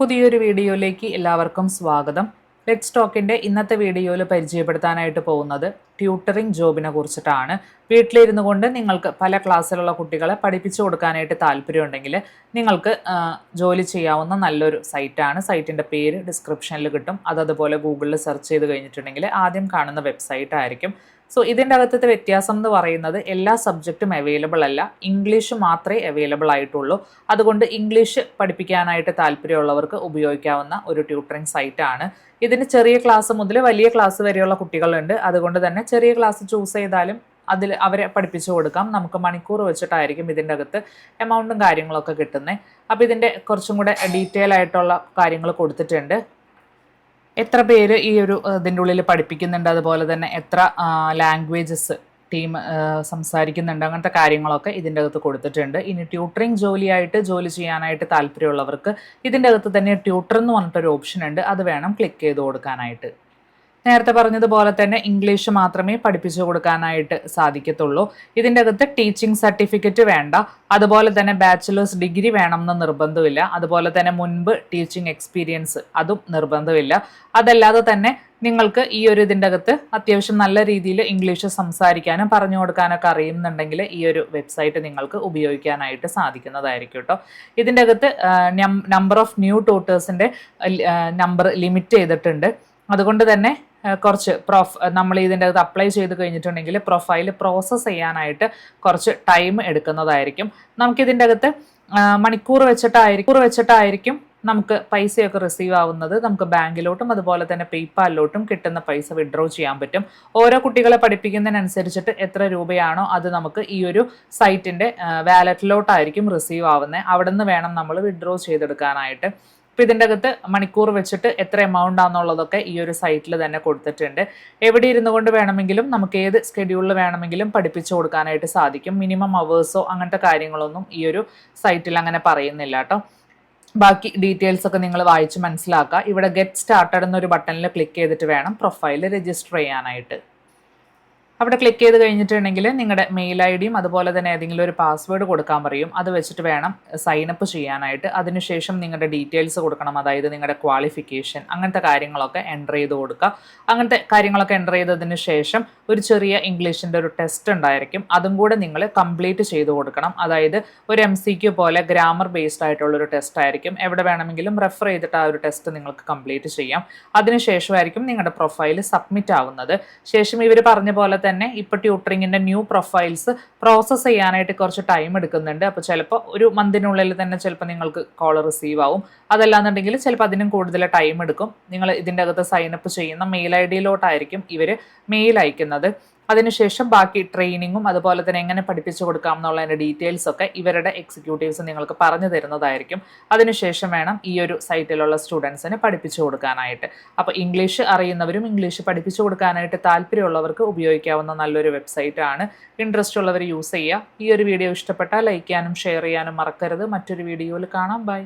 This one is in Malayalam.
പുതിയൊരു വീഡിയോയിലേക്ക് എല്ലാവർക്കും സ്വാഗതം. ലെറ്റ് സ്റ്റോക്കിന്റെ ഇന്നത്തെ വീഡിയോയിൽ പരിചയപ്പെടുത്താനായിട്ട് പോകുന്നത് ട്യൂട്ടറിംഗ് ജോബിനെ കുറിച്ചിട്ടാണ്. വീട്ടിലിരുന്നു കൊണ്ട് നിങ്ങൾക്ക് പല ക്ലാസ്സിലുള്ള കുട്ടികളെ പഠിപ്പിച്ചു കൊടുക്കാനായിട്ട് താല്പര്യമുണ്ടെങ്കിൽ നിങ്ങൾക്ക് ജോലി ചെയ്യാവുന്ന നല്ലൊരു സൈറ്റാണ്. സൈറ്റിന്റെ പേര് ഡിസ്ക്രിപ്ഷനിൽ കിട്ടും. അതതുപോലെ ഗൂഗിളിൽ സെർച്ച് ചെയ്ത് കഴിഞ്ഞിട്ടുണ്ടെങ്കിൽ ആദ്യം കാണുന്ന വെബ്സൈറ്റ് ആയിരിക്കും. സോ ഇതിന്റെ അകത്തത്തെ വ്യത്യാസം എന്ന് പറയുന്നത് എല്ലാ സബ്ജക്റ്റും അവൈലബിൾ അല്ല. ഇംഗ്ലീഷ് മാത്രമേ അവൈലബിൾ ആയിട്ടുള്ളൂ. അതുകൊണ്ട് ഇംഗ്ലീഷ് പഠിപ്പിക്കാനായിട്ട് താല്പര്യമുള്ളവർക്ക് ഉപയോഗിക്കാവുന്ന ഒരു ട്യൂട്ടറിംഗ് സൈറ്റാണ് ഇതിന് ചെറിയ ക്ലാസ് മുതൽ വലിയ ക്ലാസ് വരെയുള്ള കുട്ടികളുണ്ട്. അതുകൊണ്ട് തന്നെ ചെറിയ ക്ലാസ് ചൂസ് ചെയ്താലും അതിൽ അവരെ പഠിപ്പിച്ചു കൊടുക്കാം. നമുക്ക് മണിക്കൂർ വെച്ചിട്ടായിരിക്കും ഇതിന്റെ അകത്ത് എമൗണ്ടും കാര്യങ്ങളൊക്കെ കിട്ടുന്നത് അപ്പോൾ ഇതിന്റെ കുറച്ചും കൂടെ ഡീറ്റെയിൽ ആയിട്ടുള്ള കാര്യങ്ങൾ കൊടുത്തിട്ടുണ്ട്. എത്ര പേര് ഈ ഒരു ഇതിന്റെ ഉള്ളിൽ പഠിപ്പിക്കുന്നുണ്ട്? അതുപോലെ തന്നെ എത്ര ലാംഗ്വേജസ് ടീം സംസാരിക്കുന്നുണ്ട്? അങ്ങനത്തെ കാര്യങ്ങളൊക്കെ ഇതിന്റെ അകത്ത് കൊടുത്തിട്ടുണ്ട്. ഇനി ട്യൂട്ടറിങ് ജോലിയായിട്ട് ജോലി ചെയ്യാനായിട്ട് താല്പര്യമുള്ളവർക്ക് ഇതിന്റെ അകത്ത് തന്നെ ട്യൂട്ടർ എന്ന് പറഞ്ഞിട്ടൊരു ഓപ്ഷൻ ഉണ്ട്. അത് വേണം ക്ലിക്ക് ചെയ്ത് കൊടുക്കാനായിട്ട്. നേരത്തെ പറഞ്ഞതുപോലെ തന്നെ ഇംഗ്ലീഷ് മാത്രമേ പഠിപ്പിച്ചു കൊടുക്കാനായിട്ട് സാധിക്കത്തുള്ളൂ. ഇതിന്റെ അകത്ത് ടീച്ചിങ് സർട്ടിഫിക്കറ്റ് വേണ്ട. അതുപോലെ തന്നെ ബാച്ചിലേഴ്സ് ഡിഗ്രി വേണമെന്ന് നിർബന്ധമില്ല. അതുപോലെ തന്നെ മുൻപ് ടീച്ചിങ് എക്സ്പീരിയൻസ് അതും നിർബന്ധമില്ല. അതല്ലാതെ തന്നെ നിങ്ങൾക്ക് ഈ ഒരു ഇതിന്റെ അകത്ത് അത്യാവശ്യം നല്ല രീതിയിൽ ഇംഗ്ലീഷ് സംസാരിക്കാനും പറഞ്ഞു കൊടുക്കാനൊക്കെ അറിയുന്നുണ്ടെങ്കിൽ ഈ ഒരു വെബ്സൈറ്റ് നിങ്ങൾക്ക് ഉപയോഗിക്കാനായിട്ട് സാധിക്കുന്നതായിരിക്കും കേട്ടോ. ഇതിന്റെ അകത്ത് നമ്പർ ഓഫ് ന്യൂ ടൂട്ടേഴ്സിന്റെ നമ്പർ ലിമിറ്റ് ചെയ്തിട്ടുണ്ട്. അതുകൊണ്ട് തന്നെ കുറച്ച് പ്രൊഫ് നമ്മൾ ഇതിന്റെ അത് അപ്ലൈ ചെയ്ത് കഴിഞ്ഞിട്ടുണ്ടെങ്കിൽ പ്രൊഫൈൽ പ്രോസസ്സ് ചെയ്യാനായിട്ട് കുറച്ച് ടൈം എടുക്കുന്നതായിരിക്കും. നമുക്കിതിന്റെ അകത്ത് മണിക്കൂർ വെച്ചിട്ടായിരിക്കും വെച്ചിട്ടായിരിക്കും നമുക്ക് പൈസയൊക്കെ റിസീവ് ആവുന്നത്. നമുക്ക് ബാങ്കിലോട്ടും അതുപോലെ തന്നെ പേയ്പാലിലോട്ടും കിട്ടുന്ന പൈസ വിഡ്രോ ചെയ്യാൻ പറ്റും. ഓരോ കുട്ടികളെ പഠിപ്പിക്കുന്നതിനനുസരിച്ചിട്ട് എത്ര രൂപയാണോ അത് നമുക്ക് ഈ ഒരു സൈറ്റിന്റെ വാലറ്റിലോട്ടായിരിക്കും റിസീവ് ആവുന്നത്. അവിടെ നിന്ന് വേണം നമ്മൾ വിഡ്രോ ചെയ്തെടുക്കാനായിട്ട്. അപ്പോൾ ഇതിന്റെ അകത്ത് മണിക്കൂർ വെച്ചിട്ട് എത്ര എമൗണ്ട് ആണെന്നുള്ളതൊക്കെ ഈ ഒരു സൈറ്റിൽ തന്നെ കൊടുത്തിട്ടുണ്ട്. എവിടെ ഇരുന്നു കൊണ്ട് വേണമെങ്കിലും നമുക്ക് ഏത് സ്കെഡ്യൂളിൽ വേണമെങ്കിലും പഠിപ്പിച്ചു കൊടുക്കാനായിട്ട് സാധിക്കും. മിനിമം അവേഴ്സോ അങ്ങനത്തെ കാര്യങ്ങളൊന്നും ഈ ഒരു സൈറ്റിൽ അങ്ങനെ പറയുന്നില്ല കേട്ടോ ബാക്കി ഡീറ്റെയിൽസ് ഒക്കെ നിങ്ങൾ വായിച്ച് മനസ്സിലാക്കുക. ഇവിടെ ഗെറ്റ് സ്റ്റാർട്ടഡ് എന്നൊരു ബട്ടണിൽ ക്ലിക്ക് ചെയ്തിട്ട് വേണം പ്രൊഫൈൽ രജിസ്റ്റർ ചെയ്യാനായിട്ട്. അവിടെ ക്ലിക്ക് ചെയ്ത് കഴിഞ്ഞിട്ടുണ്ടെങ്കിൽ നിങ്ങളുടെ മെയിൽ ഐ ഡിയും അതുപോലെ തന്നെ ഏതെങ്കിലും ഒരു പാസ്വേഡ് കൊടുക്കാൻ പറയും. അത് വെച്ചിട്ട് വേണം സൈൻ അപ്പ് ചെയ്യാനായിട്ട്. അതിനുശേഷം നിങ്ങളുടെ ഡീറ്റെയിൽസ് കൊടുക്കണം. അതായത് നിങ്ങളുടെ ക്വാളിഫിക്കേഷൻ അങ്ങനത്തെ കാര്യങ്ങളൊക്കെ എന്റർ ചെയ്ത് കൊടുക്കുക. അങ്ങനത്തെ കാര്യങ്ങളൊക്കെ എന്റർ ചെയ്തതിന് ശേഷം ഒരു ചെറിയ ഇംഗ്ലീഷിന്റെ ഒരു ടെസ്റ്റ് ഉണ്ടായിരിക്കും. അതും കൂടെ നിങ്ങൾ കംപ്ലീറ്റ് ചെയ്ത് കൊടുക്കണം. അതായത് ഒരു എം സി ക്യു പോലെ ഗ്രാമർ ബേസ്ഡ് ആയിട്ടുള്ള ഒരു ടെസ്റ്റ് ആയിരിക്കും. എവിടെ വേണമെങ്കിലും റെഫർ ചെയ്തിട്ട് ആ ഒരു ടെസ്റ്റ് നിങ്ങൾക്ക് കംപ്ലീറ്റ് ചെയ്യാം. അതിനുശേഷമായിരിക്കും നിങ്ങളുടെ പ്രൊഫൈൽ സബ്മിറ്റ് ആവുന്നത്. ശേഷം ഇവർ പറഞ്ഞ പോലെ തന്നെ ഇപ്പോൾ ട്യൂട്ടറിങ്ങിന്റെ ന്യൂ പ്രൊഫൈൽസ് പ്രോസസ്സ് ചെയ്യാനായിട്ട് കുറച്ച് ടൈം എടുക്കുന്നുണ്ട്. അപ്പോൾ ചിലപ്പോൾ ഒരു മന്തിനുള്ളിൽ തന്നെ ചിലപ്പോൾ നിങ്ങൾക്ക് കോൾ റിസീവ് ആവും. അതല്ലാന്നുണ്ടെങ്കിൽ ചിലപ്പോൾ അതിനും കൂടുതൽ ടൈം എടുക്കും. നിങ്ങൾ ഇതിന്റെ അകത്ത് സൈനപ്പ് ചെയ്യുന്ന മെയിൽ ഐ ഡിയിലോട്ടായിരിക്കും ഇവർ മെയിൽ അയക്കുന്നത്. അതിനുശേഷം ബാക്കി ട്രെയിനിങ്ങും അതുപോലെ തന്നെ എങ്ങനെ പഠിപ്പിച്ചു കൊടുക്കാം എന്നുള്ളതിന്റെ ഡീറ്റെയിൽസ് ഒക്കെ ഇവരുടെ എക്സിക്യൂട്ടീവ്സ് നിങ്ങൾക്ക് പറഞ്ഞു തരുന്നതായിരിക്കും. അതിനുശേഷം വേണം ഈ ഒരു സൈറ്റിലുള്ള സ്റ്റുഡൻസിന് പഠിപ്പിച്ചു കൊടുക്കാനായിട്ട്. അപ്പോൾ ഇംഗ്ലീഷ് അറിയുന്നവരും ഇംഗ്ലീഷ് പഠിപ്പിച്ചു കൊടുക്കാനായിട്ട് താല്പര്യമുള്ളവർക്ക് ഉപയോഗിക്കാവുന്ന നല്ലൊരു വെബ്സൈറ്റ് ആണ്. ഇൻട്രസ്റ്റ് ഉള്ളവർ യൂസ് ചെയ്യുക. ഈ ഒരു വീഡിയോ ഇഷ്ടപ്പെട്ടാൽ ലൈക്ക് ചെയ്യാനും ഷെയർ ചെയ്യാനും മറക്കരുത്. മറ്റൊരു വീഡിയോയിൽ കാണാം. ബൈ.